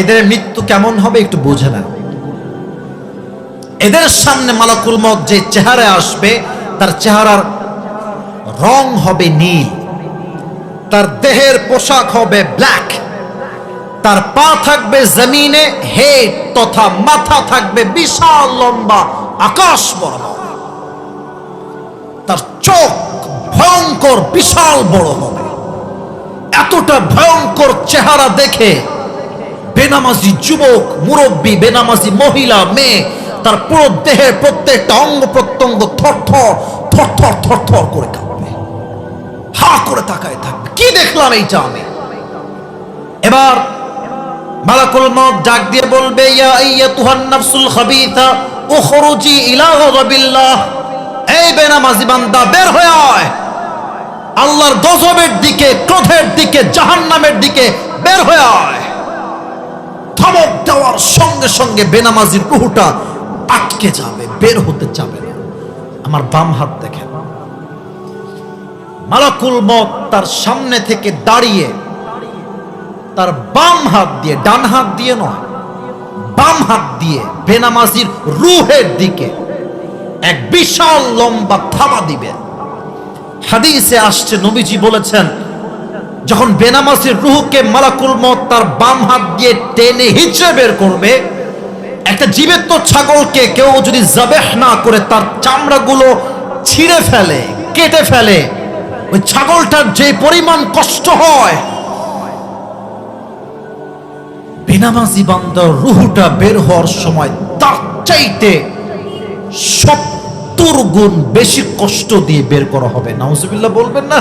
এদের মৃত্যু কেমন হবে একটু বুঝে নেন। এদের সামনে মালাকুল মত যে চেহারায় আসবে, তার চেহারার রং হবে নীল, তার দেহের পোশাক হবে ব্ল্যাক, তার পা থাকবে জমিনে হেড তথা মাথা থাকবে বিশাল লম্বা আকাশ বরাবর। তার চোখ ভয়ঙ্কর, বিশাল বড় হবে। এতটা ভয়ঙ্কর চেহারা দেখে বেনামাজি যুবক, মুরব্বী, বেনামাজি মহিলা, মেয়ে, তার পুরো দেহের প্রত্যেকটা অঙ্গ প্রত্যঙ্গ থর থর থর থর থর থর করে কাঁপবে। হা করে তাকায় থাকবে। কি দেখলাম এইটা আমি? এবার মালাকুল মত ডাক দিয়ে বলবে, ইয়া আইয়াতুহান নাফসুল খাবিথা উখরুজি ইলা গাযাবিল্লাহ এই বেনামাজি বান্দা, বের হয়ে আয়। আল্লাহর গজবের দিকে, ক্রোধের দিকে, জাহান্নামের দিকে বের হয়ে আয়। সঙ্গে সঙ্গে বেনামাজির রুহুটা আটকে যাবে, বের হতে যাবে না। আমার বাম হাত দেখেন। মালাকুল মত তার সামনে থেকে দাঁড়িয়ে তার বাম হাত দিয়ে, ডান হাত দিয়ে নয়, বাম হাত দিয়ে বেনামাজির রুহের দিকে এক বিশাল লম্বা থাবা দিবে। হাদিসে আসছে, নবীজি বলেছেন, যখন বেনামাজির রুহকে মালাকুল মত তার বাম হাত দিয়ে টেনে হিচড়ে বের করবে একটা জীবিত ছাগলকে কেউ যদি জাবেহ না করে তার চামড়াগুলো ছিঁড়ে ফেলে, কেটে ফেলে, ওই ছাগলটার যে পরিমাণ কষ্ট হয়, বেনামাজি বান্দার রুহুটা বের হওয়ার সময় তার চাইতে সত্তর গুণ বেশি কষ্ট দিয়ে বের করা হবে। নাউজুবিল্লাহ বলবেন না?